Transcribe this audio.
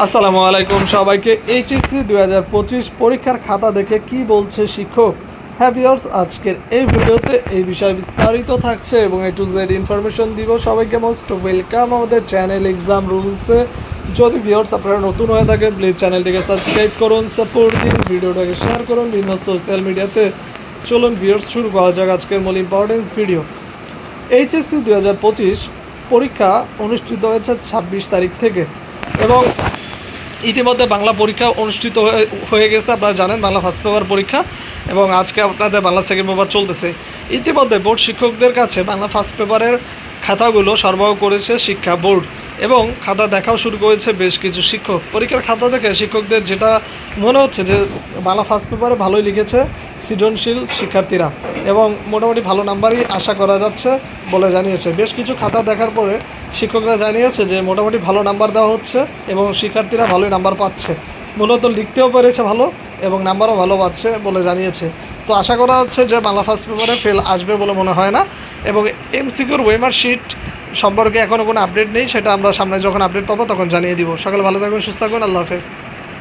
আসসালামু আলাইকুম সবাইকে। এইচএসসি দুই হাজার পঁচিশ পরীক্ষার খাতা দেখে কি বলছে শিক্ষক? হ্যাঁ ভিওর্স আজকের এই ভিডিওতে এই বিষয়ে বিস্তারিত থাকছে এবং এ টু জেড ইনফরমেশন দিব। সবাইকে মোস্ট ওয়েলকাম আমাদের চ্যানেল এক্সাম রুলসে। যদি ভিওর্স আপনারা নতুন হয়ে থাকেন, প্লিজ চ্যানেলটিকে সাবস্ক্রাইব করুন, সাপোর্ট দিন, ভিডিওটাকে শেয়ার করুন বিভিন্ন সোশ্যাল মিডিয়াতে চলুন ভিওর্স শুরু করা যাক আজকের মূল ইম্পর্টেন্স ভিডিও। এইচএসসি দুই হাজার পঁচিশ পরীক্ষা অনুষ্ঠিত হয়েছে ছাব্বিশ তারিখ থেকে এবং ইতিমধ্যে বাংলা পরীক্ষা অনুষ্ঠিত হয়ে- গেছে, আপনারা জানেন, বাংলা ফার্স্ট পেপার পরীক্ষা, এবং আজকে আপনাদের বাংলা সেকেন্ড পেপার চলতেছে। ইতিমধ্যে বোর্ড শিক্ষকদের কাছে বাংলা ফার্স্ট পেপারের খাতাগুলো সরবরাহ করেছে শিক্ষা বোর্ড। এবং খাতা দেখাও শুরু করেছে বেশ কিছু শিক্ষক। পরীক্ষার খাতা দেখে শিক্ষকদের যেটা মনে হচ্ছে যে, বাংলা ফার্স্ট পেপারে ভালোই লিখেছে সৃজনশীল শিক্ষার্থীরা এবং মোটামুটি ভালো নাম্বারই আশা করা যাচ্ছে বলে জানিয়েছে। বেশ কিছু খাতা দেখার পরে শিক্ষকরা জানিয়েছে যে, মোটামুটি ভালো নাম্বার দেওয়া হচ্ছে এবং শিক্ষার্থীরা ভালোই নাম্বার পাচ্ছে। মূলত লিখতেও পেরেছে ভালো এবং নাম্বারও ভালো পাচ্ছে বলে জানিয়েছে। তো আশা করা হচ্ছে যে, বাংলা ফার্স্ট পেপারে ফেল আসবে বলে মনে হয় না এবং এমসিকিউর ওয়েমার শিট সম্পর্কে এখনও কোনো আপডেট নেই, সেটা আমরা সামনে যখন আপডেট পাবো তখন জানিয়ে দিব। সকালে ভালো থাকবেন সুস্থ থাকবেন আল্লাহ হাফেজ।